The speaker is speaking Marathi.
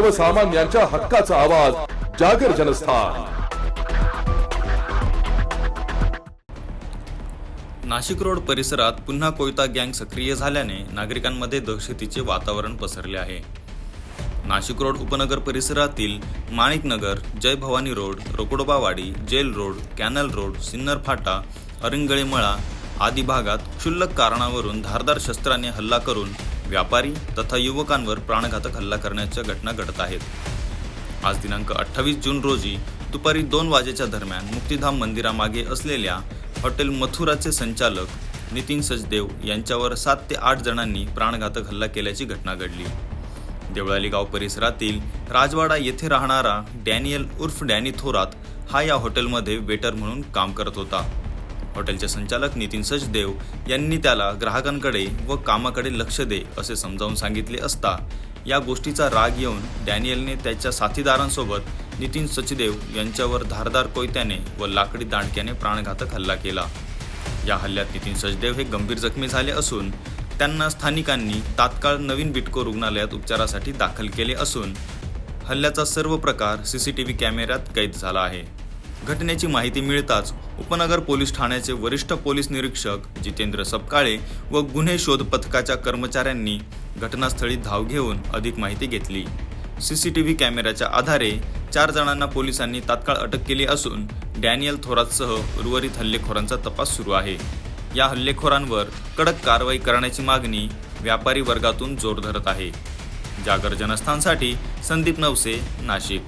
सर्वसामान्यांच्या हक्काचा आवाज जागर जनस्थान. नाशिक रोड परिसरात पुन्हा कोयता गँग सक्रिय झाल्याने नागरिकांमध्ये दहशतीचे वातावरण पसरले आहे. नाशिक रोड उपनगर परिसरातील Maniknagar Jai Bhavani road Rokadobawadi jail road canal road Sinnar फाटा अरिंगळे मळा आदी भागात क्षुल्लक कारणावरून धारदार शस्त्राने हल्ला करून व्यापारी तथा युवकांवर प्राणघातक हल्ला करण्याच्या घटना घडत आहेत. आज दिनांक अठ्ठावीस जून रोजी दुपारी दोन वाजेच्या दरम्यान मुक्तिधाम मंदिरामागे असलेल्या हॉटेल मथुराचे संचालक नितीन सचदेव यांच्यावर सात ते आठ जणांनी प्राणघातक हल्ला केल्याची घटना घडली. देवळाली गाव परिसरातील राजवाडा येथे राहणारा डॅनियल उर्फ डॅनी थोरात हा या हॉटेलमध्ये वेटर म्हणून काम करत होता. हॉटेलचे संचालक नितीन सचदेव यांनी त्याला ग्राहकांकडे व कामाकडे लक्ष दे असे समजावून सांगितले असता या गोष्टीचा राग येऊन डॅनियलने त्याच्या साथीदारांसोबत नितीन सचदेव यांच्यावर धारदार कोयत्याने व लाकडी दांडक्याने प्राणघातक हल्ला केला. या हल्ल्यात नितीन सचदेव हे गंभीर जखमी झाले असून त्यांना स्थानिकांनी तात्काळ नवीन बिटको रुग्णालयात उपचारासाठी दाखल केले असून हल्ल्याचा सर्व प्रकार सी सी टी व्ही कॅमेऱ्यात कैद झाला आहे. घटनेची माहिती मिळताच उपनगर पोलीस ठाण्याचे वरिष्ठ पोलीस निरीक्षक जितेंद्र सपकाळे व गुन्हे शोध पथकाच्या कर्मचाऱ्यांनी घटनास्थळी धाव घेऊन अधिक माहिती घेतली. सी सी टी व्ही कॅमेऱ्याच्या आधारे चार जणांना पोलिसांनी तात्काळ अटक केली असून डॅनियल थोरातसह उर्वरित हल्लेखोरांचा तपास सुरू आहे. या हल्लेखोरांवर कडक कारवाई करण्याची मागणी व्यापारी वर्गातून जोर धरत आहे. जागर जनस्थानसाठी संदीप नवसे नाशिक.